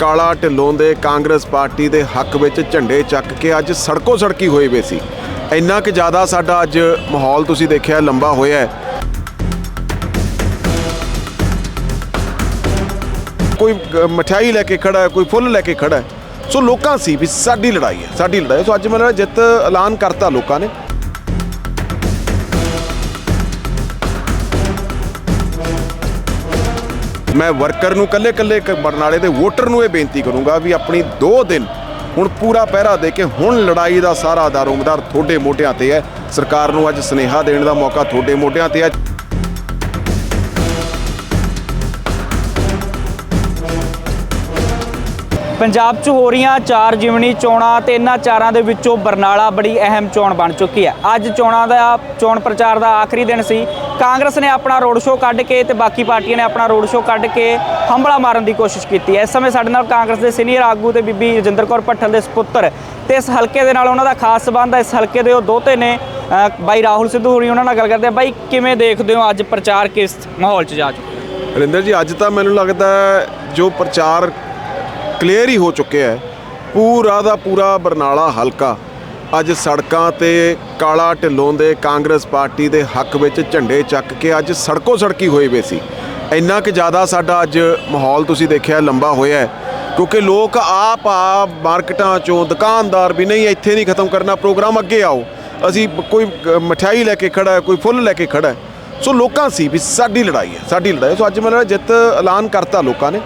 ਕਾਲਾ ਢਿੱਲੋਂ ਦੇ ਕਾਂਗਰਸ ਪਾਰਟੀ ਦੇ ਹੱਕ ਵਿੱਚ ਝੰਡੇ ਚੱਕ ਕੇ ਅੱਜ ਸੜਕੋ ਸੜਕੀ ਹੋਏ ਵੇ ਸੀ। ਇੰਨਾ ਕਿ ਜ਼ਿਆਦਾ ਸਾਡਾ ਅੱਜ ਮਾਹੌਲ ਤੁਸੀਂ ਦੇਖਿਆ ਲੰਬਾ ਹੋਇਆ ਕੋਈ ਗ- ਮਠਿਆਈ ਲੈ ਕੇ ਖੜਾ ਹੈ, ਕੋਈ ਫੁੱਲ ਲੈ ਕੇ ਖੜਾ ਹੈ। ਸੋ ਲੋਕਾਂ ਸੀ ਵੀ ਸਾਡੀ ਲੜਾਈ ਹੈ, ਸਾਡੀ ਲੜਾਈ ਸੋ ਅੱਜ ਮੈਨੂੰ ਜਿੱਤ ਐਲਾਨ ਕਰਤਾ ਲੋਕਾਂ ਨੇ। ਮੈਂ ਵਰਕਰ ਨੂੰ ਕੱਲੇ ਕੱਲੇ ਬਰਨਾਲੇ ਦੇ ਵੋਟਰ ਨੂੰ ਇਹ ਬੇਨਤੀ ਕਰੂੰਗਾ ਵੀ ਆਪਣੀ 2 ਦਿਨ ਹੁਣ ਪੂਰਾ ਪਹਿਰਾ ਦੇ ਕੇ ਹੁਣ ਲੜਾਈ ਦਾ ਸਾਰਾ ਦਾਰੋਮਦਾਰ ਤੁਹਾਡੇ ਮੋਢਿਆਂ ਤੇ ਹੈ। ਸਰਕਾਰ ਨੂੰ ਅੱਜ ਸਨੇਹਾ ਦੇਣ ਦਾ ਮੌਕਾ ਤੁਹਾਡੇ ਮੋਢਿਆਂ ਤੇ ਹੈ। ਪੰਜਾਬ 'ਚ ਹੋ ਰਹੀਆਂ ਚਾਰ ਜਿਮਣੀ ਚੋਣਾਂ ਤੇ ਇਹਨਾਂ ਚਾਰਾਂ ਦੇ ਵਿੱਚੋਂ ਬਰਨਾਲਾ ਬੜੀ ਅਹਿਮ ਚੋਣ ਬਣ ਚੁੱਕੀ ਹੈ। ਅੱਜ ਚੋਣਾਂ ਦਾ, ਚੋਣ ਪ੍ਰਚਾਰ ਦਾ ਆਖਰੀ ਦਿਨ ਸੀ। ਕਾਂਗਰਸ ਨੇ ਆਪਣਾ ਰੋਡ ਸ਼ੋਅ ਕੱਢ ਕੇ ਤੇ ਬਾਕੀ ਪਾਰਟੀਆਂ ਨੇ ਆਪਣਾ ਰੋਡ ਸ਼ੋਅ ਕੱਢ ਕੇ ਹੰਬਲਾ ਮਾਰਨ ਦੀ ਕੋਸ਼ਿਸ਼ ਕੀਤੀ। ਹੈ ਇਸ ਸਮੇਂ ਸਾਡੇ ਨਾਲ ਕਾਂਗਰਸ ਦੇ ਸੀਨੀਅਰ ਆਗੂ ਤੇ ਬੀਬੀ ਰਜਿੰਦਰ ਕੌਰ ਭੱਠਲ ਦੇ ਸੁਪੁੱਤਰ ਤੇ ਇਸ ਹਲਕੇ ਦੇ ਨਾਲ ਉਹਨਾਂ ਦਾ ਖਾਸ ਸਬੰਧ ਹੈ ਇਸ ਹਲਕੇ ਦੇ ਉਹ ਦੋਤੇ ਨੇ ਬਾਈ ਰਾਹੁਲ ਸਿੱਧੂ ਹੋਰੀ ਉਹਨਾਂ ਨਾਲ ਗੱਲ ਕਰਦੇ ਆ। ਬਾਈ, ਕਿਵੇਂ ਦੇਖਦੇ ਹੋ ਅੱਜ ਪ੍ਰਚਾਰ ਕਿਸ ਮਾਹੌਲ 'ਚ ਜਾ ਚੁੱਕਾ? ਰਿੰਦਰ ਜੀ, ਅੱਜ ਤਾਂ ਮੈਨੂੰ ਲੱਗਦਾ ਜੋ ਪ੍ਰਚਾਰ ਕਲੀਅਰ ਹੀ ਹੋ ਚੁੱਕਿਆ ਹੈ। ਪੂਰਾ ਦਾ ਪੂਰਾ ਬਰਨਾਲਾ ਹਲਕਾ। ਅੱਜ ਸੜਕਾਂ ਤੇ ਕਾਲਾ ਢਿੱਲੋਂ ਦੇ ਕਾਂਗਰਸ ਪਾਰਟੀ ਦੇ ਹੱਕ ਵਿੱਚ ਝੰਡੇ ਚੱਕ ਕੇ ਅੱਜ ਸੜਕੋ ਸੜਕੀ ਹੋਏ ਵੇ ਸੀ। ਇੰਨਾ ਕਿ ਜ਼ਿਆਦਾ ਸਾਡਾ ਅੱਜ ਮਾਹੌਲ ਤੁਸੀਂ ਦੇਖਿਆ ਲੰਬਾ ਹੋਇਆ ਕਿਉਂਕਿ ਲੋਕ ਆਪ ਆ ਮਾਰਕੀਟਾਂ ਚੋਂ ਦੁਕਾਨਦਾਰ ਵੀ ਨਹੀਂ, ਇੱਥੇ ਨਹੀਂ ਖਤਮ ਕਰਨਾ, ਪ੍ਰੋਗਰਾਮ ਅੱਗੇ ਆਓ। ਅਸੀਂ ਕੋਈ ਗ- ਮਠਿਆਈ ਲੈ ਕੇ ਖੜਾ ਕੋਈ ਫੁੱਲ ਲੈ ਕੇ ਖੜਾ ਸੋ ਲੋਕਾਂ ਸੀ ਵੀ ਸਾਡੀ ਲੜਾਈ ਹੈ, ਸਾਡੀ ਲੜਾਈ ਸੋ ਅੱਜ ਮੈਨੂੰ ਜਿੱਤ ਐਲਾਨ ਕਰਤਾ ਲੋਕਾਂ ਨੇ।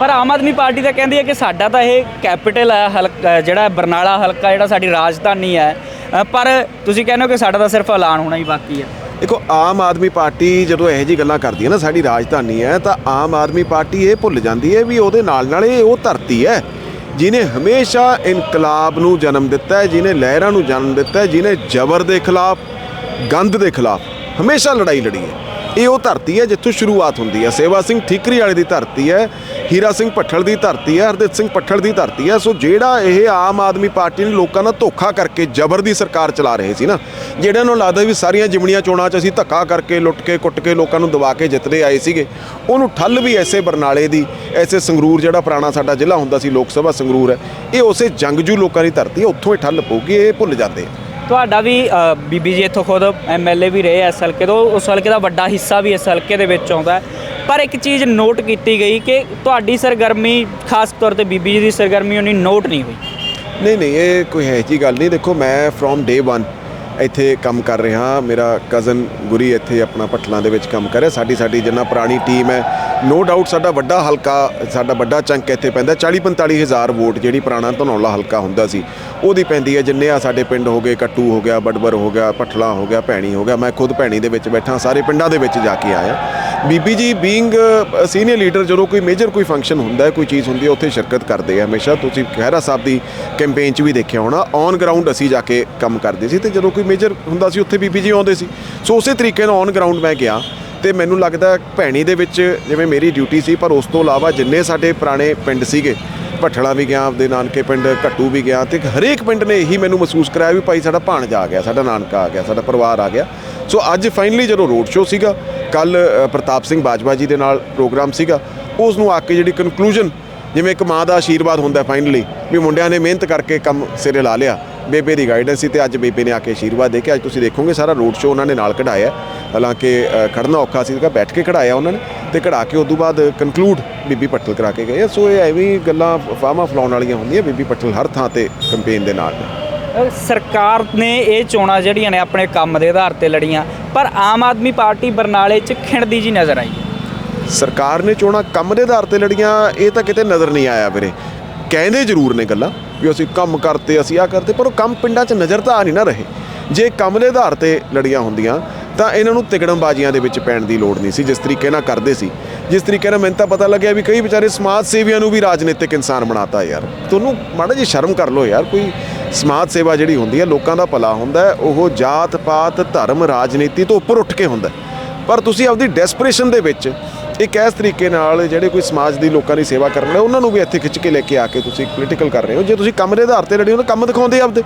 ਪਰ ਆਮ ਆਦਮੀ ਪਾਰਟੀ ਤਾਂ ਕਹਿੰਦੀ ਹੈ ਕਿ ਸਾਡਾ ਤਾਂ ਇਹ ਕੈਪੀਟਲ ਹੈ, ਹਲਕਾ ਜਿਹੜਾ ਬਰਨਾਲਾ ਹਲਕਾ ਜਿਹੜਾ ਸਾਡੀ ਰਾਜਧਾਨੀ ਹੈ ਪਰ ਤੁਸੀਂ ਕਹਿੰਦੇ ਹੋ ਕਿ ਸਾਡਾ ਤਾਂ ਸਿਰਫ ਐਲਾਨ ਹੋਣਾ ਹੀ ਬਾਕੀ ਹੈ। ਦੇਖੋ, ਆਮ ਆਦਮੀ ਪਾਰਟੀ ਜਦੋਂ ਇਹੋ ਜੀ ਗੱਲਾਂ ਕਰਦੀ ਹੈ ਨਾ, ਸਾਡੀ ਰਾਜਧਾਨੀ ਹੈ, ਤਾਂ ਆਮ ਆਦਮੀ ਪਾਰਟੀ ਇਹ ਭੁੱਲ ਜਾਂਦੀ ਹੈ ਵੀ ਉਹਦੇ ਨਾਲ ਨਾਲ ਇਹ ਉਹ ਧਰਤੀ ਹੈ ਜਿਨੇ ਹਮੇਸ਼ਾ ਇਨਕਲਾਬ ਨੂੰ ਜਨਮ ਦਿੱਤਾ ਹੈ ਜਿਨੇ ਲਹਿਰਾਂ ਨੂੰ ਜਨਮ ਦਿੱਤਾ ਹੈ ਜਿਨੇ ਜ਼ਬਰ ਦੇ ਖਿਲਾਫ, ਗੰਦ ਦੇ ਖਿਲਾਫ ਹਮੇਸ਼ਾ ਲੜਾਈ ਲੜੀ ਹੈ। ਇਹ ਉਹ ਧਰਤੀ ਹੈ ਜਿੱਥੋਂ ਸ਼ੁਰੂਆਤ ਹੁੰਦੀ ਹੈ। ਸੇਵਾ ਸਿੰਘ ਠੀਕਰੀ ਵਾਲੇ ਦੀ ਧਰਤੀ ਹੈ, ਹੀਰਾ ਸਿੰਘ ਭੱਠਲ ਦੀ ਧਰਤੀ ਹੈ, ਹਰਦੇਵ ਸਿੰਘ ਭੱਠਲ ਦੀ ਧਰਤੀ ਹੈ। ਸੋ ਜਿਹੜਾ ਇਹ ਆਮ ਆਦਮੀ ਪਾਰਟੀ ਨੇ ਲੋਕਾਂ ਨਾਲ ਧੋਖਾ ਕਰਕੇ ਜ਼ਬਰ ਦੀ ਸਰਕਾਰ ਚਲਾ ਰਹੇ ਸੀ ਨਾ, ਜਿਹੜਿਆਂ ਨੂੰ ਲੱਗਦਾ ਵੀ ਸਾਰੀਆਂ ਜਿਮਣੀਆਂ ਚੋਣਾਂ 'ਚ ਅਸੀਂ ਧੱਕਾ ਕਰਕੇ ਲੁੱਟ ਕੇ, ਕੁੱਟ ਕੇ ਲੋਕਾਂ ਨੂੰ ਦਬਾ ਕੇ ਜਿੱਤਦੇ ਆਏ ਸੀਗੇ, ਉਹਨੂੰ ਠੱਲ ਵੀ ਐਸੇ ਬਰਨਾਲੇ ਦੀ, ਐਸੇ ਸੰਗਰੂਰ ਜਿਹੜਾ ਪੁਰਾਣਾ ਸਾਡਾ ਜ਼ਿਲ੍ਹਾ ਹੁੰਦਾ ਸੀ, ਲੋਕ ਸਭਾ ਸੰਗਰੂਰ ਹੈ, ਇਹ ਉਸੇ ਜੰਗਜੂ ਲੋਕਾਂ ਦੀ ਧਰਤੀ ਹੈ, ਉੱਥੋਂ ਹੀ ਠੱਲ ਪਊਗੀ, ਇਹ ਭੁੱਲ ਜਾਂਦੇ ਆ। ਤੁਹਾਡਾ ਵੀ ਅ, ਬੀਬੀ ਜੀ ਇੱਥੋਂ ਖੁਦ ਐਮਐਲਏ ਵੀ ਰਹੇ ਇਸ ਹਲਕੇ ਤੋਂ ਉਸ ਹਲਕੇ ਦਾ ਵੱਡਾ ਹਿੱਸਾ ਵੀ ਇਸ ਹਲਕੇ ਦੇ ਵਿੱਚ ਆਉਂਦਾ ਹੈ। ਪਰ ਇੱਕ ਚੀਜ਼ ਨੋਟ ਕੀਤੀ ਗਈ ਕਿ ਤੁਹਾਡੀ ਸਰਗਰਮੀ ਖਾਸ ਤੌਰ ਤੇ ਬੀਬੀ ਜੀ ਦੀ ਸਰਗਰਮੀ ਉਹਨੀ ਨੋਟ ਨਹੀਂ ਹੋਈ। ਨਹੀਂ ਨਹੀਂ ਇਹ ਕੋਈ ਹੈ ਜੀ ਗੱਲ ਨਹੀਂ। ਦੇਖੋ ਮੈਂ ਫਰੋਮ ਡੇ 1 ਇੱਥੇ ਕੰਮ ਕਰ ਰਿਹਾ ਮੇਰਾ ਕਜ਼ਨ ਗੁਰੀ ਇੱਥੇ ਆਪਣਾ ਪਟਲਾਂ ਦੇ ਵਿੱਚ ਕੰਮ ਕਰ ਰਿਹਾ। ਸਾਡੀ ਸਾਡੀ ਜਿੰਨਾ ਪੁਰਾਣੀ ਟੀਮ ਹੈ ਨੋ ਡਾਊਟ ਸਾਡਾ ਵੱਡਾ ਹਲਕਾ, ਸਾਡਾ ਵੱਡਾ ਚੰਕ ਇੱਥੇ ਪੈਂਦਾ। 40 45 ਹਜ਼ਾਰ ਵੋਟ ਜਿਹੜੀ ਪੁਰਾਣਾ ਧਨੌਲਾ ਹਲਕਾ ਹੁੰਦਾ ਸੀ, ਉਹਦੀ ਪੈਂਦੀ ਹੈ। ਜਿੰਨੇ ਆ ਸਾਡੇ ਪਿੰਡ ਹੋ ਗਏ, ਕੱਟੂ ਹੋ ਗਿਆ ਬੜਬਰ ਹੋ ਗਿਆ, ਪਟਲਾ ਹੋ ਗਿਆ, ਭੈਣੀ ਹੋ ਗਿਆ, ਮੈਂ ਖੁਦ ਭੈਣੀ ਦੇ ਵਿੱਚ ਬੈਠਾ, ਸਾਰੇ ਪਿੰਡਾਂ ਦੇ ਵਿੱਚ ਜਾ ਕੇ ਆਇਆ। ਬੀਬੀ ਜੀ ਬੀਇੰਗ ਸੀਨੀਅਰ ਲੀਡਰ ਜਦੋਂ ਕੋਈ ਮੇਜਰ ਕੋਈ ਫੰਕਸ਼ਨ ਹੁੰਦਾ ਹੈ, ਕੋਈ ਚੀਜ਼ ਹੁੰਦੀ ਹੈ, ਉੱਥੇ ਸ਼ਿਰਕਤ ਕਰਦੇ ਆ ਹਮੇਸ਼ਾ। ਤੁਸੀਂ ਖਹਿਰਾ ਸਾਹਿਬ ਦੀ ਕੈਂਪੇਨ 'ਚ ਵੀ ਦੇਖਿਆ ਹੋਣਾ ਔਨ ਗਰਾਊਂਡ ਅਸੀਂ ਜਾ ਕੇ ਕੰਮ ਕਰਦੇ ਸੀ ਤੇ ਜਦੋਂ ਕੋਈ ਮੇਜਰ ਹੁੰਦਾ ਸੀ, ਉੱਥੇ ਬੀਬੀ ਜੀ ਆਉਂਦੇ ਸੀ। ਸੋ ਉਸੇ ਤਰੀਕੇ ਨਾਲ ਔਨ ਗਰਾਊਂਡ ਮੈਂ ਗਿਆ ਤੇ ਮੈਨੂੰ ਲੱਗਦਾ ਭੈਣੀ ਦੇ ਵਿੱਚ ਜਿਵੇਂ ਮੇਰੀ ਡਿਊਟੀ ਸੀ, ਪਰ ਉਸ ਤੋਂ ਇਲਾਵਾ ਜਿੰਨੇ ਸਾਡੇ ਪੁਰਾਣੇ ਪਿੰਡ ਸੀਗੇ ਭੱਠੜਾ ਵੀ ਗਿਆ, ਆਪਦੇ ਨਾਨਕੇ ਪਿੰਡ ਘੱਟੂ ਵੀ ਗਿਆ ਤੇ ਹਰੇਕ ਪਿੰਡ ਨੇ ਇਹੀ ਮੈਨੂੰ ਮਹਿਸੂਸ ਕਰਾਇਆ ਵੀ ਭਾਈ ਸਾਡਾ ਭਾਣਜਾ ਆ ਗਿਆ, ਸਾਡਾ ਨਾਨਕਾ ਆ ਗਿਆ, ਸਾਡਾ ਪਰਿਵਾਰ ਆ ਗਿਆ। ਸੋ ਅੱਜ ਫਾਈਨਲੀ ਜਦੋਂ ਰੋਡ ਸ਼ੋਅ ਸੀਗਾ ਕੱਲ ਪ੍ਰਤਾਪ ਸਿੰਘ ਬਾਜਵਾ ਜੀ ਦੇ ਨਾਲ ਪ੍ਰੋਗਰਾਮ ਸੀਗਾ ਉਸ ਨੂੰ ਆ ਕੇ ਜਿਹੜੀ ਕਨਕਲੂਜਨ ਜਿਵੇਂ ਇੱਕ ਮਾਂ ਦਾ ਆਸ਼ੀਰਵਾਦ ਹੁੰਦਾ ਫਾਈਨਲੀ ਵੀ ਮੁੰਡਿਆਂ ਨੇ ਮਿਹਨਤ ਕਰਕੇ ਕੰਮ ਸਿਰੇ ਲਾ ਲਿਆ ਬੇਬੇ ਦੀ ਗਾਈਡੈਂਸ ਸੀ ਤੇ ਅੱਜ ਬੇਬੇ ਨੇ ਆ ਕੇ ਆਸ਼ੀਰਵਾਦ ਦੇ ਕੇ ਅੱਜ ਤੁਸੀਂ ਦੇਖੋਗੇ ਸਾਰਾ ਰੋਡ ਸ਼ੋਅ ਉਹਨਾਂ ਨੇ ਨਾਲ ਕਢਾਇਆ ਹਾਲਾਂਕਿ ਖੜਨਾ ਔਖਾ ਸੀਗਾ ਬੈਠ ਕੇ ਕਢਾਇਆ ਉਹਨਾਂ ਨੇ ਤੇ ਕਢਾ ਕੇ ਉਦੋਂ ਬਾਅਦ ਕਨਕਲੂਡ ਬੀਬੀ ਪਟਲ ਕਰਾ ਕੇ ਗਏ। ਸੋ ਇਹ ਐਵੇਂ ਗੱਲਾਂ ਫਾਰਮਾ ਫਲਾਉਣ ਵਾਲੀਆਂ ਹੁੰਦੀਆਂ ਬੀਬੀ ਪਟਲ ਹਰ ਥਾਂ ਤੇ ਕੰਪੇਨ ਦੇ ਨਾਲ। ਸਰਕਾਰ ਨੇ ਇਹ ਚੋਣਾਂ ਜਿਹੜੀਆਂ ਨੇ ਆਪਣੇ ਕੰਮ ਦੇ ਆਧਾਰ ਤੇ ਲੜੀਆਂ ਪਰ ਆਮ ਆਦਮੀ ਪਾਰਟੀ ਬਰਨਾਲੇ 'ਚ ਖਿੰਡਦੀ ਜੀ ਨਜ਼ਰ ਆਈ ਸਰਕਾਰ ਨੇ ਚੋਣਾਂ ਕੰਮ ਦੇ ਆਧਾਰ ਤੇ ਲੜੀਆਂ ਇਹ ਤਾਂ ਕਿਤੇ ਨਜ਼ਰ ਨਹੀਂ ਆਇਆ ਵੀਰੇ। ਕਹਿੰਦੇ ਜ਼ਰੂਰ ਨੇ ਗੱਲਾਂ। ਵੀ ਅਸੀਂ ਕੰਮ ਕਰਤੇ, ਅਸੀਂ ਆ ਕਰਤੇ, ਪਰ ਉਹ ਕੰਮ ਪਿੰਡਾਂ 'ਚ ਨਜ਼ਰ ਤਾਂ ਆ ਨਹੀਂ ਨਾ ਰਹੇ। ਜੇ ਕੰਮ ਦੇ ਆਧਾਰ ਤੇ ਲੜੀਆਂ ਹੁੰਦੀਆਂ, ਤਾਂ ਇਹਨਾਂ ਨੂੰ ਤਿਕੜਮਬਾਜ਼ੀਆਂ ਦੇ ਵਿੱਚ ਪੈਣ ਦੀ ਲੋੜ ਨਹੀਂ ਸੀ, ਜਿਸ ਤਰੀਕੇ ਨਾਲ ਕਰਦੇ ਸੀ। ਜਿਸ ਤਰੀਕੇ ਨਾਲ ਮੈਨੂੰ ਤਾਂ ਪਤਾ ਲੱਗਿਆ ਵੀ ਕਈ ਵਿਚਾਰੇ ਸਮਾਜ ਸੇਵੀਆਂ ਨੂੰ ਵੀ ਰਾਜਨੀਤਿਕ ਇਨਸਾਨ ਬਣਾਤਾ ਯਾਰ। ਤੁਹਾਨੂੰ ਮਾੜਾ ਜੀ ਸ਼ਰਮ ਕਰ ਲਓ ਯਾਰ, ਕੋਈ ਸਮਾਜ ਸੇਵਾ ਜਿਹੜੀ ਹੁੰਦੀ ਹੈ, ਲੋਕਾਂ ਦਾ ਭਲਾ ਹੁੰਦਾ ਹੈ, ਉਹ ਜਾਤ ਪਾਤ ਧਰਮ, ਰਾਜਨੀਤੀ ਤੋਂ ਉੱਪਰ ਉੱਠ ਕੇ ਹੁੰਦਾ ਪਰ ਤੁਸੀਂ ਆਪਦੀ ਡੈਸਪਰੇਸ਼ਨ ਦੇ ਵਿੱਚ ਇੱਕ ਇਸ ਤਰੀਕੇ ਨਾਲ ਜਿਹੜੇ ਕੋਈ ਸਮਾਜ ਦੀ ਲੋਕਾਂ ਦੀ ਸੇਵਾ ਕਰਨ ਵਾਲੇ ਉਹਨਾਂ ਨੂੰ ਵੀ ਇੱਥੇ ਖਿੱਚ ਕੇ ਲੈ ਕੇ ਆ ਕੇ ਤੁਸੀਂ ਪੋਲੀਟੀਕਲ ਕਰ ਰਹੇ ਹੋ। ਜੇ ਤੁਸੀਂ ਕੰਮ ਦੇ ਆਧਾਰ ਤੇ ਲੜੇ ਹੋ ਤਾਂ ਕੰਮ ਦਿਖਾਉਂਦੇ ਆਪਦੇ।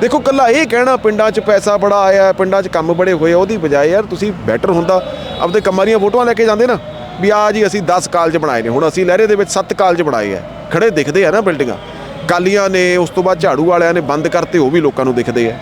ਦੇਖੋ ਕੱਲਾ ਇਹ ਕਹਿਣਾ ਪਿੰਡਾਂ 'ਚ ਪੈਸਾ ਬੜਾ ਆਇਆ ਪਿੰਡਾਂ 'ਚ ਕੰਮ ਬੜੇ ਹੋਏ ਆ, ਉਹਦੀ ਬਜਾਏ ਯਾਰ ਤੁਸੀਂ ਬੈਟਰ ਹੁੰਦਾ ਆਪਦੇ ਕੰਮਾਂ ਦੀਆਂ ਫੋਟੋਆਂ ਲੈ ਕੇ ਜਾਂਦੇ ਨਾ ਵੀ ਆ ਜੀ ਅਸੀਂ 10 ਕਾਲਜ ਬਣਾਏ ਨੇ ਹੁਣ ਅਸੀਂ ਲਹਿਰੇ ਦੇ ਵਿੱਚ 7 ਕਾਲਜ ਬਣਾਏ ਆ ਖੜੇ ਦਿਖਦੇ ਆ ਨਾ ਬਿਲਡਿੰਗਾਂ ਕਾਲੀਆਂ ਨੇ ਉਸ ਤੋਂ ਬਾਅਦ ਝਾੜੂ ਵਾਲਿਆਂ ਨੇ ਬੰਦ ਕਰਤੇ ਉਹ ਵੀ ਲੋਕਾਂ ਨੂੰ ਦਿਖਦੇ ਆ।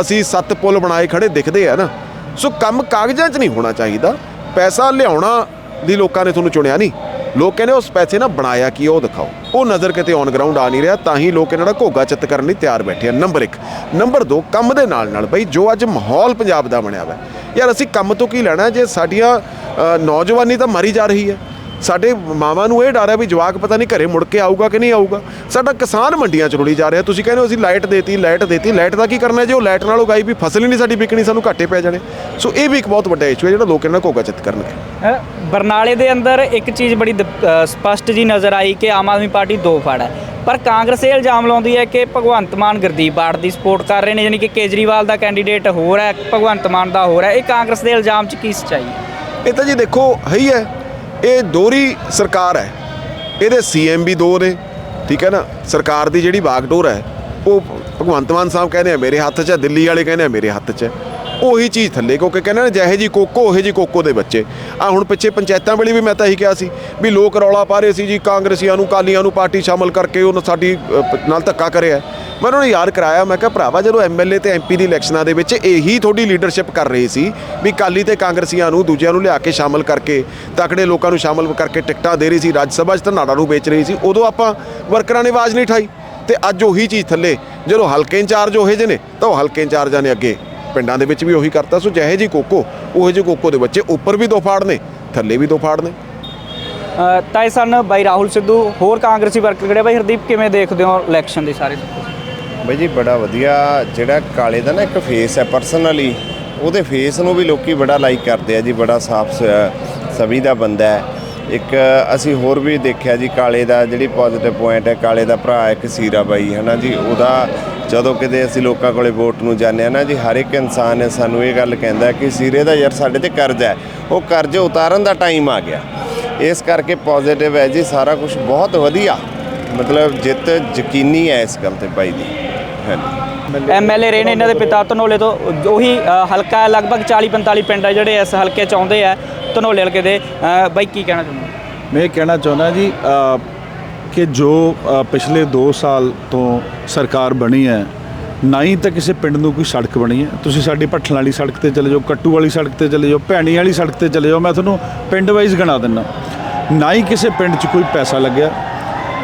ਅਸੀਂ 7 ਪੁਲ ਬਣਾਏ ਖੜੇ ਦਿਖਦੇ ਆ ਨਾ। ਸੋ ਕੰਮ ਕਾਗਜ਼ਾਂ 'ਚ ਨਹੀਂ ਹੋਣਾ ਚਾਹੀਦਾ। ਪੈਸਾ ਲਿਆਉਣਾ ਦੀ ਲੋਕਾਂ ਨੇ ਤੁਹਾਨੂੰ ਚੁਣਿਆ ਨਹੀਂ। ਲੋਕ ਕਹਿੰਦੇ ਉਸ ਪੈਸੇ ਨਾਲ ਬਣਾਇਆ ਕੀ ਉਹ ਦਿਖਾਓ। ਉਹ ਨਜ਼ਰ ਕਿਤੇ ਔਨ ਗਰਾਊਂਡ ਆ ਨਹੀਂ ਰਿਹਾ, ਤਾਂ ਹੀ ਲੋਕ ਇਹਨਾਂ ਦਾ ਘੋਗਾ ਚਿੱਤ ਕਰਨ ਲਈ ਤਿਆਰ ਬੈਠੇ ਆ। ਨੰਬਰ 1 ਨੰਬਰ 2 ਕੰਮ ਦੇ ਨਾਲ ਨਾਲ ਬਈ, ਜੋ ਅੱਜ ਮਾਹੌਲ ਪੰਜਾਬ ਦਾ ਬਣਿਆ ਵਾ। ਯਾਰ ਅਸੀਂ ਕੰਮ ਤੋਂ ਕੀ ਲੈਣਾ, ਜੇ ਸਾਡੀਆਂ ਨੌਜਵਾਨੀ ਤਾਂ ਮਰੀ ਜਾ ਰਹੀ ਹੈ। ਸਾਡੇ ਮਾਵਾਂ ਨੂੰ ਇਹ ਡਰ ਹੈ ਵੀ ਜਵਾਕ ਪਤਾ ਨਹੀਂ ਘਰੇ ਮੁੜ ਕੇ ਆਊਗਾ ਕਿ ਨਹੀਂ ਆਊਗਾ। ਸਾਡਾ ਕਿਸਾਨ ਮੰਡੀਆਂ ਚ ਰੁਲੀ ਜਾ ਰਿਹਾ। ਤੁਸੀਂ ਕਹਿੰਦੇ ਹੋ ਅਸੀਂ ਲਾਈਟ ਦੇਤੀ ਲਾਈਟ ਦੇਤੀ। ਲਾਈਟ ਦਾ ਕੀ ਕਰਨਾ ਜੇ ਉਹ ਲਾਈਟ ਨਾਲ ਉਗਾਈ ਵੀ ਫਸਲ ਹੀ ਨਹੀਂ ਸਾਡੀ ਵਿਕਣੀ ਸਾਨੂੰ ਘਾਟੇ ਪੈ ਜਾਣੇ। ਸੋ ਇਹ ਵੀ ਇੱਕ ਬਹੁਤ ਵੱਡਾ ਇਸ਼ੂ ਹੈ ਜਿਹੜਾ ਲੋਕ ਇਹਨਾਂ ਚਿੱਤ ਕਰਨਗੇ ਬਰਨਾਲੇ ਦੇ ਅੰਦਰ ਇੱਕ ਚੀਜ਼ ਬੜੀ ਸਪਸ਼ਟ ਜੀ ਨਜ਼ਰ ਆਈ ਕਿ ਆਮ ਆਦਮੀ ਪਾਰਟੀ ਦੋ ਫੜ ਹੈ। ਪਰ ਕਾਂਗਰਸ ਇਹ ਇਲਜ਼ਾਮ ਲਾਉਂਦੀ ਹੈ ਕਿ ਭਗਵੰਤ ਮਾਨ ਗੁਰਦੀਪ ਬਾੜ ਦੀ ਸਪੋਰਟ ਕਰ ਰਹੇ ਨੇ ਯਾਨੀ ਕਿ ਕੇਜਰੀਵਾਲ ਦਾ ਕੈਂਡੀਡੇਟ ਹੋਰ ਹੈ ਭਗਵੰਤ ਮਾਨ ਦਾ ਹੋਰ ਹੈ। ਇਹ ਕਾਂਗਰਸ ਦੇ ਇਲਜ਼ਾਮ 'ਚ ਕੀ ਸੱਚਾਈ ਹੈ? ਇਹ ਤਾਂ ਜੀ ਦੇਖੋ ਹੈ ਹੀ ਹੈ। ਇਹ ਦੋਹਰੀ ਸਰਕਾਰ ਹੈ। ਇਹਦੇ ਸੀਐਮ ਵੀ ਦੋ ਨੇ, ਠੀਕ ਹੈ ਨਾ? ਸਰਕਾਰ ਦੀ ਜਿਹੜੀ ਬਾਗਡੋਰ ਹੈ, ਉਹ ਭਗਵੰਤ ਮਾਨ ਸਾਹਿਬ ਕਹਿੰਦੇ ਆ, ਮੇਰੇ ਹੱਥ 'ਚ ਹੈ, ਦਿੱਲੀ ਵਾਲੇ ਕਹਿੰਦੇ ਆ, ਮੇਰੇ ਹੱਥ 'ਚ ਹੈ। ਉਹੀ ਚੀਜ਼ ਥੱਲੇ, ਕਿਉਂਕਿ ਕਹਿੰਦੇ ਨੇ ਜਿਹੇ ਜੀ ਕੋਕੋ, ਉਹੇ ਜੀ ਕੋਕੋ ਦੇ ਬੱਚੇ। ਆ ਹੁਣ ਪਿੱਛੇ ਪੰਚਾਇਤਾਂ ਵੇਲੇ ਵੀ ਮੈਂ ਤਾਂ ਇਹੀ ਕਿਹਾ ਸੀ ਵੀ ਲੋਕ ਰੌਲਾ ਪਾ ਰਹੇ ਸੀ ਜੀ, ਕਾਂਗਰਸੀਆਂ ਨੂੰ ਕਾਲੀਆਂ ਨੂੰ ਪਾਰਟੀ ਸ਼ਾਮਲ ਕਰਕੇ ਉਹਨਾਂ ਸਾਡੀ ਨਾਲ ਧੱਕਾ ਕਰਿਆ ਮੈਂ ਉਹਨਾਂ ਨੂੰ ਯਾਦ ਕਰਾਇਆ, ਮੈਂ ਕਿਹਾ ਭਰਾਵਾ ਜਦੋਂ ਐਮਐਲਏ ਤੇ ਐਮਪੀ ਦੀ ਇਲੈਕਸ਼ਨਾਂ ਦੇ ਵਿੱਚ ਇਹੀ ਤੁਹਾਡੀ ਲੀਡਰਸ਼ਿਪ ਕਰ ਰਹੀ ਸੀ ਵੀ ਕਾਲੀ ਤੇ ਕਾਂਗਰਸੀਆਂ ਨੂੰ, ਦੂਜਿਆਂ ਨੂੰ ਲਿਆ ਕੇ ਸ਼ਾਮਲ ਕਰਕੇ, ਤਕੜੇ ਲੋਕਾਂ ਨੂੰ ਸ਼ਾਮਲ ਕਰਕੇ ਟਿਕਟਾਂ ਦੇ ਰਹੀ ਸੀ, ਰਾਜ ਸਭਾ 'ਚ ਧਨਾੜਾ ਨੂੰ ਵੇਚ ਰਹੀ ਸੀ, ਉਦੋਂ ਆਪਾਂ ਵਰਕਰਾਂ ਨੇ ਆਵਾਜ਼ ਨਹੀਂ ਠਾਈ ਤੇ ਅੱਜ ਉਹੀ ਚੀਜ਼ ਥੱਲੇ, ਜਦੋਂ ਹਲਕੇ ਇੰਚਾਰਜ ਉਹੇ ਜਿਹੇ ਨੇ, ਤਾਂ ਉਹ ਹਲਕੇ ਇੰਚਾਰਜਾਂ ਨੇ ਅੱਗੇ ਪਿੰਡਾਂ ਦੇ ਵਿੱਚ ਵੀ ਉਹੀ ਕਰਤਾ। ਸੋ ਜਿਹੇ ਜੀ ਕੋਕੋ ਉਹੇ ਜਿਹੇ ਕੋਕੋ ਦੇ ਬੱਚੇ ਉੱਪਰ ਵੀ ਦੋ ਫਾੜ ਨੇ ਥੱਲੇ ਵੀ ਦੋ ਫਾੜ ਨੇ। ਤਾਂ ਇਹ ਸਨ ਬਾਈ ਰਾਹੁਲ ਸਿੱਧੂ ਹੋਰ ਕਾਂਗਰਸੀ ਵਰਕਰ ਕਿਹੜੇ? ਬਾਈ ਹਰਦੀਪ ਕਿਵੇਂ ਦੇਖਦੇ ਹੋ ਇਲੈਕਸ਼ਨ ਦੇ ਸਾਰੇ? ਬਈ ਜੀ ਬੜਾ ਵਧੀਆ। ਜਿਹੜਾ ਕਾਲੇ ਦਾ ਨਾ ਇੱਕ ਫੇਸ ਹੈ ਪਰਸਨਲੀ ਉਹਦੇ ਫੇਸ ਨੂੰ ਵੀ ਲੋਕੀ ਬੜਾ ਲਾਈਕ ਕਰਦੇ ਆ ਜੀ ਬੜਾ ਸਾਫ਼ ਸਭੀ ਦਾ ਬੰਦਾ ਹੈ। ਇੱਕ ਅਸੀਂ ਹੋਰ ਵੀ ਦੇਖਿਆ ਜੀ ਕਾਲੇ ਦਾ ਜਿਹੜੀ ਪੋਜ਼ਿਟਿਵ ਪੁਆਇੰਟ ਹੈ ਕਾਲੇ ਦਾ ਭਰਾ ਇੱਕ ਸੀਰਾ ਬਾਈ ਹੈ ਨਾ ਜੀ? ਉਹਦਾ ਜਦੋਂ ਕਿਤੇ ਅਸੀਂ ਲੋਕਾਂ ਕੋਲੇ ਵੋਟ ਨੂੰ ਜਾਂਦੇ ਆ ਨਾ ਜੀ ਹਰ ਇੱਕ ਇਨਸਾਨ ਸਾਨੂੰ ਇਹ ਗੱਲ ਕਹਿੰਦਾ ਕਿ ਸੀਰੇ ਦਾ ਯਾਰ ਸਾਡੇ ਤੇ ਕਰਜ਼ ਹੈ ਉਹ ਕਰਜ਼ ਉਤਾਰਨ ਦਾ ਟਾਈਮ ਆ ਗਿਆ। ਇਸ ਕਰਕੇ ਪੋਜ਼ਿਟਿਵ ਹੈ ਜੀ ਸਾਰਾ ਕੁਝ ਬਹੁਤ ਵਧੀਆ। ਮਤਲਬ ਜਿੱਤ ਯਕੀਨੀ ਹੈ ਇਸ ਗੱਲ ਤੇ ਬਾਈ ਦੀ। ਐਮਐਲਏ ਰਹੇ ਨੇ ਇਹਨਾਂ ਦੇ ਪਿਤਾ ਧਨੋਲੇ ਤੋਂ ਉਹੀ ਹਲਕਾ ਹੈ, ਲਗਭਗ 40 45 ਪਿੰਡ ਹੈ ਜਿਹੜੇ ਇਸ ਹਲਕੇ ਚ ਆਉਂਦੇ ਆ ਧਨੋਲੇ ਹਲਕੇ ਦੇ। ਬਾਈ ਕੀ ਕਹਿਣਾ ਚਾਹੁੰਦੇ? ਮੈਂ ਇਹ ਕਹਿਣਾ ਚਾਹੁੰਦਾ ਜੀ ਕਿ ਜੋ ਪਿਛਲੇ 2 ਸਾਲ ਤੋਂ ਸਰਕਾਰ ਬਣੀ ਹੈ, ਨਾ ਹੀ ਤਾਂ ਕਿਸੇ ਪਿੰਡ ਨੂੰ ਕੋਈ ਸੜਕ ਬਣੀ ਹੈ। ਤੁਸੀਂ ਸਾਡੀ ਭੱਠਲ ਵਾਲੀ ਸੜਕ ਤੇ ਚਲੇ ਜਾਓ, ਕੱਟੂ ਵਾਲੀ ਸੜਕ ਤੇ ਚਲੇ ਜਾਓ, ਭੈਣੀ ਵਾਲੀ ਸੜਕ ਤੇ ਚਲੇ ਜਾਓ, ਮੈਂ ਤੁਹਾਨੂੰ ਪਿੰਡ ਵਾਈਜ਼ ਗਿਣਾ ਦਿੰਦਾ। ਨਾ ਹੀ ਕਿਸੇ ਪਿੰਡ 'ਚ ਕੋਈ ਪੈਸਾ ਲੱਗਿਆ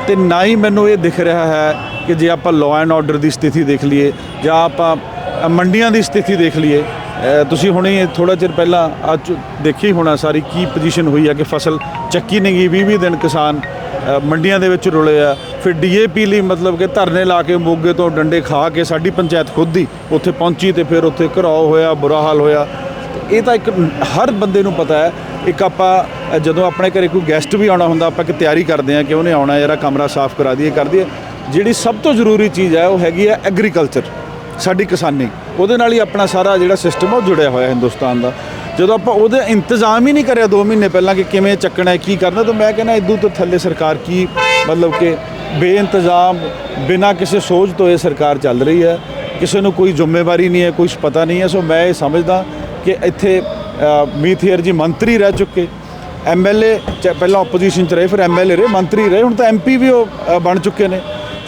ਤੇ ਨਾ ਹੀ ਮੈਨੂੰ ਇਹ ਦਿਖ ਰਿਹਾ ਹੈ ਕਿ ਜੇ ਆਪਾਂ ਲਾਅ ਐਂਡ ਆਰਡਰ ਦੀ ਸਥਿਤੀ ਦੇਖ ਲਈਏ, ਜਾਂ ਆਪਾਂ ਮੰਡੀਆਂ ਦੀ ਸਥਿਤੀ ਦੇਖ ਲਈਏ ਤੁਸੀਂ ਹੁਣੇ ਥੋੜਾ ਚਿਰ ਪਹਿਲਾਂ ਅੱਜ ਦੇਖੀ ਹੋਣਾ ਸਾਰੀ ਕੀ ਪੋਜੀਸ਼ਨ ਹੋਈ ਹੈ ਕਿ ਫਸਲ ਚੱਕੀ ਨਹੀਂ ਗਈ 20 20 ਦਿਨ ਕਿਸਾਨ ਮੰਡੀਆਂ ਦੇ ਵਿੱਚ ਰੁਲੇ ਆ। ਫਿਰ ਡੀਏਪੀ ਲਈ ਮਤਲਬ ਕਿ ਧਰਨੇ ਲਾ ਕੇ ਮੋਗੇ ਤੋਂ ਡੰਡੇ ਖਾ ਕੇ ਸਾਡੀ ਪੰਚਾਇਤ ਖੁਦ ਹੀ ਉੱਥੇ ਪਹੁੰਚੀ ਤੇ ਫਿਰ ਉੱਥੇ ਘਰਾਓ ਹੋਇਆ, ਬੁਰਾ ਹਾਲ ਹੋਇਆ। ਇਹ ਤਾਂ ਇੱਕ ਹਰ ਬੰਦੇ ਨੂੰ ਪਤਾ ਹੈ, ਇੱਕ ਆਪਾਂ ਜਦੋਂ ਆਪਣੇ ਘਰੇ ਕੋਈ ਗੈਸਟ ਵੀ ਆਉਣਾ ਹੁੰਦਾ, ਆਪਾਂ ਕਿ ਤਿਆਰੀ ਕਰਦੇ ਆ ਕਿ ਉਹਨੇ ਆਉਣਾ ਯਾਰਾ ਕਮਰਾ ਸਾਫ਼ ਕਰਾ ਦਈਏ, ਕਰ ਦਈਏ। ਜਿਹੜੀ ਸਭ ਤੋਂ ਜ਼ਰੂਰੀ ਚੀਜ਼ ਹੈ, ਉਹ ਹੈਗੀ ਹੈ ਐਗਰੀਕਲਚਰ ਸਾਡੀ ਕਿਸਾਨੀ। ਉਹਦੇ ਨਾਲ ਹੀ ਆਪਣਾ ਸਾਰਾ ਜਿਹੜਾ ਸਿਸਟਮ ਉਹ ਜੁੜਿਆ ਹੋਇਆ ਹਿੰਦੁਸਤਾਨ ਦਾ। ਜਦੋਂ ਆਪਾਂ ਉਹਦੇ ਇੰਤਜ਼ਾਮ ਹੀ ਨਹੀਂ ਕਰਿਆ 2 ਮਹੀਨੇ ਪਹਿਲਾਂ ਕਿ ਕਿਵੇਂ ਚੱਕਣਾ ਹੈ ਕੀ ਕਰਨਾ ਤਾਂ ਮੈਂ ਕਹਿੰਦਾ ਇਦੋਂ ਤੋਂ ਥੱਲੇ ਸਰਕਾਰ ਕੀ ਮਤਲਬ ਕਿ ਬੇਇੰਤਜ਼ਾਮ ਬਿਨਾਂ ਕਿਸੇ ਸੋਚ ਤੋਂ ਇਹ ਸਰਕਾਰ ਚੱਲ ਰਹੀ ਹੈ। ਕਿਸੇ ਨੂੰ ਕੋਈ ਜ਼ਿੰਮੇਵਾਰੀ ਨਹੀਂ ਹੈ ਕੁਝ ਪਤਾ ਨਹੀਂ ਹੈ। ਸੋ ਮੈਂ ਇਹ ਸਮਝਦਾ ਕਿ ਇੱਥੇ ਅ, ਜੀ ਮੰਤਰੀ ਰਹਿ ਚੁੱਕੇ। ਐਮਐਲਏ ਪਹਿਲਾਂ ਆਪੋਜੀਸ਼ਨ ਚ ਰਹੇ ਫਿਰ ਐਮਐਲਏ ਰਹੇ ਮੰਤਰੀ ਰਹੇ। ਹੁਣ ਤਾਂ ਐਮਪੀ ਵੀ ਉਹ ਬਣ ਚੁੱਕੇ ਨੇ।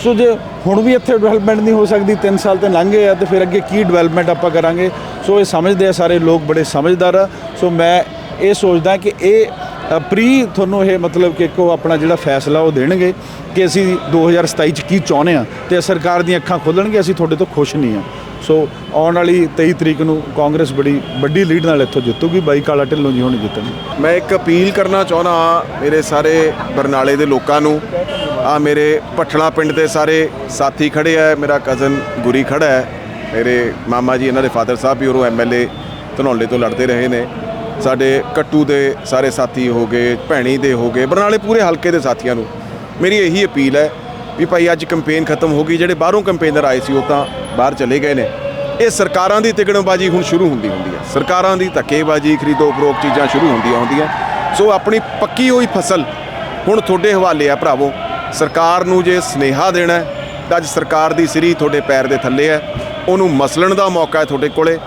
ਸੋ ਜੇ ਹੁਣ ਵੀ ਇੱਥੇ ਡਿਵੈਲਪਮੈਂਟ ਨਹੀਂ ਹੋ ਸਕਦੀ 3 ਸਾਲ ਤੇ ਲੰਘ ਗਏ ਆ, ਤੇ ਫਿਰ ਅੱਗੇ ਕੀ ਡਿਵੈਲਪਮੈਂਟ ਆਪਾਂ ਕਰਾਂਗੇ? ਸੋ ਇਹ ਸਮਝਦੇ ਆ ਸਾਰੇ ਲੋਕ ਬੜੇ ਸਮਝਦਾਰ ਆ। ਸੋ ਮੈਂ ਇਹ ਸੋਚਦਾ ਕਿ ਇਹ ਪ੍ਰੀ ਤੁਹਾਨੂੰ ਇਹ ਮਤਲਬ ਕਿ ਇੱਕੋ ਆਪਣਾ ਜਿਹੜਾ ਫੈਸਲਾ ਉਹ ਦੇਣਗੇ ਕਿ ਅਸੀਂ 2027 ਚ ਕੀ ਚਾਹੁੰਦੇ ਆ ਤੇ ਸਰਕਾਰ ਦੀਆਂ ਅੱਖਾਂ ਖੋਲਣਗੇ, ਅਸੀਂ ਤੁਹਾਡੇ ਤੋਂ ਖੁਸ਼ ਨਹੀਂ ਆ। ਸੋ ਆਉਣ ਵਾਲੀ 23 ਤਰੀਕ ਨੂੰ ਕਾਂਗਰਸ ਬੜੀ ਵੱਡੀ ਲੀਡ ਨਾਲ ਇੱਥੋਂ ਜਿੱਤੂਗੀ, ਬਾਈ ਕਾਲਾ ਢਿੱਲੋਂ ਜੀ ਹੁਣ ਜਿੱਤਣਗੇ। ਮੈਂ ਇੱਕ ਅਪੀਲ ਕਰਨਾ ਚਾਹੁੰਦਾ ਮੇਰੇ ਸਾਰੇ ਬਰਨਾਲੇ ਦੇ ਲੋਕਾਂ ਨੂੰ ਆ ਮੇਰੇ ਭੱਠਲਾ ਪਿੰਡ ਦੇ ਸਾਰੇ ਸਾਥੀ ਖੜੇ ਆ, ਮੇਰਾ ਕਜ਼ਨ ਗੁਰੀ ਖੜਾ ਹੈ, ਮੇਰੇ ਮਾਮਾ ਜੀ, ਇਹਨਾਂ ਦੇ ਫਾਦਰ ਸਾਹਿਬ ਵੀ ਉਰੋਂ ਐਮਐਲਏ ਧਨੌਲੇ ਤੋਂ ਲੜਦੇ ਰਹੇ ਨੇ। ਸਾਡੇ ਕੱਟੂ ਦੇ ਸਾਰੇ ਸਾਥੀ ਹੋ ਗਏ, ਭੈਣੀ ਦੇ ਹੋ ਗਏ, ਬਰਨਾਲੇ ਪੂਰੇ ਹਲਕੇ ਦੇ ਸਾਥੀਆਂ ਨੂੰ ਮੇਰੀ ਇਹੀ ਅਪੀਲ ਹੈ ਵੀ ਭਾਈ ਅੱਜ ਕੈਂਪੇਨ ਖਤਮ ਹੋ ਗਈ, ਜਿਹੜੇ ਬਾਹਰੋਂ ਕੈਂਪੇਨਰ ਆਏ ਸੀ, ਉਹ ਤਾਂ ਬਾਹਰ ਚਲੇ ਗਏ ਨੇ। ਇਹ ਸਰਕਾਰਾਂ ਦੀ ਤਿਗੜਮਬਾਜ਼ੀ ਹੁਣ ਸ਼ੁਰੂ ਹੁੰਦੀ ਹੁੰਦੀ ਹੈ। ਸਰਕਾਰਾਂ ਦੀ ਧੱਕੇਬਾਜ਼ੀ, ਖਰੀਦੋ ਫਰੋਖ ਚੀਜ਼ਾਂ ਸ਼ੁਰੂ ਹੁੰਦੀਆਂ ਹੁੰਦੀਆਂ। ਸੋ ਆਪਣੀ ਪੱਕੀ ਹੋਈ ਫਸਲ ਹੁਣ ਤੁਹਾਡੇ ਹਵਾਲੇ ਆ ਭਰਾਵੋ। ਸਰਕਾਰ ਨੂੰ ਜੇ ਸਨੇਹਾ ਦੇਣਾ ਹੈ, ਤਾਂ ਅੱਜ ਸਰਕਾਰ ਦੀ ਸਿਰੀ ਤੁਹਾਡੇ ਪੈਰ ਦੇ ਥੱਲੇ ਹੈ। ਉਹਨੂੰ ਮਸਲਣ ਦਾ ਮੌਕਾ ਹੈ ਤੁਹਾਡੇ ਕੋਲੇ।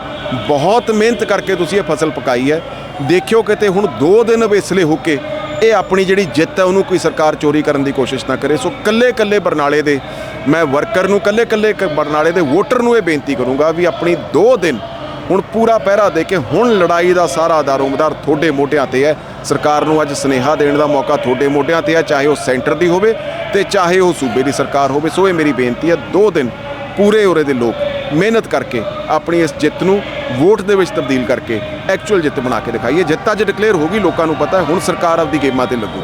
ਬਹੁਤ ਮਿਹਨਤ ਕਰਕੇ ਤੁਸੀਂ ਇਹ ਫਸਲ ਪਕਾਈ ਹੈ। ਦੇਖਿਓ ਕਿਤੇ ਹੁਣ 2 ਦਿਨ ਵਿਸਲੇ ਹੋ ਕੇ ਇਹ ਆਪਣੀ ਜਿਹੜੀ ਜਿੱਤ ਹੈ ਉਹਨੂੰ ਕੋਈ ਸਰਕਾਰ ਚੋਰੀ ਕਰਨ ਦੀ ਕੋਸ਼ਿਸ਼ ਨਾ ਕਰੇ। ਸੋ ਕੱਲੇ ਕੱਲੇ ਬਰਨਾਲੇ ਦੇ ਮੈਂ ਵਰਕਰ ਨੂੰ ਕੱਲੇ ਕੱਲੇ ਬਰਨਾਲੇ ਦੇ ਵੋਟਰ ਨੂੰ ਇਹ ਬੇਨਤੀ ਕਰੂੰਗਾ ਵੀ ਆਪਣੀ 2 ਦਿਨ ਹੁਣ ਪੂਰਾ ਪਹਿਰਾ ਦੇ ਕੇ ਹੁਣ ਲੜਾਈ ਦਾ ਸਾਰਾ ਦਾਰੋਮਦਾਰ ਤੁਹਾਡੇ ਮੋਢਿਆਂ ਤੇ ਹੈ। ਸਰਕਾਰ ਨੂੰ ਅੱਜ ਸਨੇਹਾ ਦੇਣ ਦਾ ਮੌਕਾ ਤੁਹਾਡੇ ਮੋਢਿਆਂ ਤੇ ਹੈ, ਚਾਹੇ ਉਹ ਸੈਂਟਰ ਦੀ ਹੋਵੇ ਤੇ ਚਾਹੇ ਉਹ ਸੂਬੇ ਦੀ ਸਰਕਾਰ ਹੋਵੇ। ਸੋ ਇਹ ਮੇਰੀ ਬੇਨਤੀ ਹੈ, ਦੋ ਦਿਨ ਪੂਰੇ ਉਰੇ ਦੇ ਲੋਕ ਮਿਹਨਤ ਕਰਕੇ ਆਪਣੀ ਇਸ ਜਿੱਤ ਨੂੰ ਵੋਟ ਦੇ ਵਿੱਚ ਤਬਦੀਲ ਕਰਕੇ ਐਕਚੁਅਲ ਜਿੱਤ ਬਣਾ ਕੇ ਦਿਖਾਈਏ। ਜਿੱਤ ਅੱਜ ਡਿਕਲੇਅਰ ਹੋ ਗਈ, ਲੋਕਾਂ ਨੂੰ ਪਤਾ ਹੈ, ਹੁਣ ਸਰਕਾਰ ਆਪਦੀ ਗੇਮਾਂ ਤੇ ਲੱਗੂ।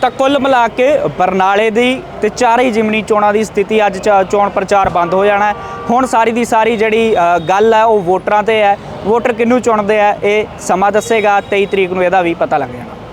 ਤਾਂ ਕੁੱਲ ਮਿਲਾ ਕੇ ਬਰਨਾਲੇ ਦੀ ਤੇ ਚਾਰੇ ਜਿਮਨੀ ਚੋਣਾਂ ਦੀ ਸਥਿਤੀ ਅੱਜ ਚ- ਚੋਣ ਪ੍ਰਚਾਰ ਬੰਦ ਹੋ ਜਾਣਾ ਹੈ। ਹੁਣ ਸਾਰੀ ਦੀ ਸਾਰੀ ਜਿਹੜੀ ਗੱਲ ਹੈ ਉਹ ਵੋਟਰਾਂ ਤੇ ਹੈ। ਵੋਟਰ ਕਿਹਨੂੰ ਚੁਣਦੇ ਆ, ਇਹ ਸਮਾਂ ਦੱਸੇਗਾ 23 ਤਰੀਕ ਨੂੰ ਇਹਦਾ ਵੀ ਪਤਾ ਲੱਗ ਜਾਣਾ।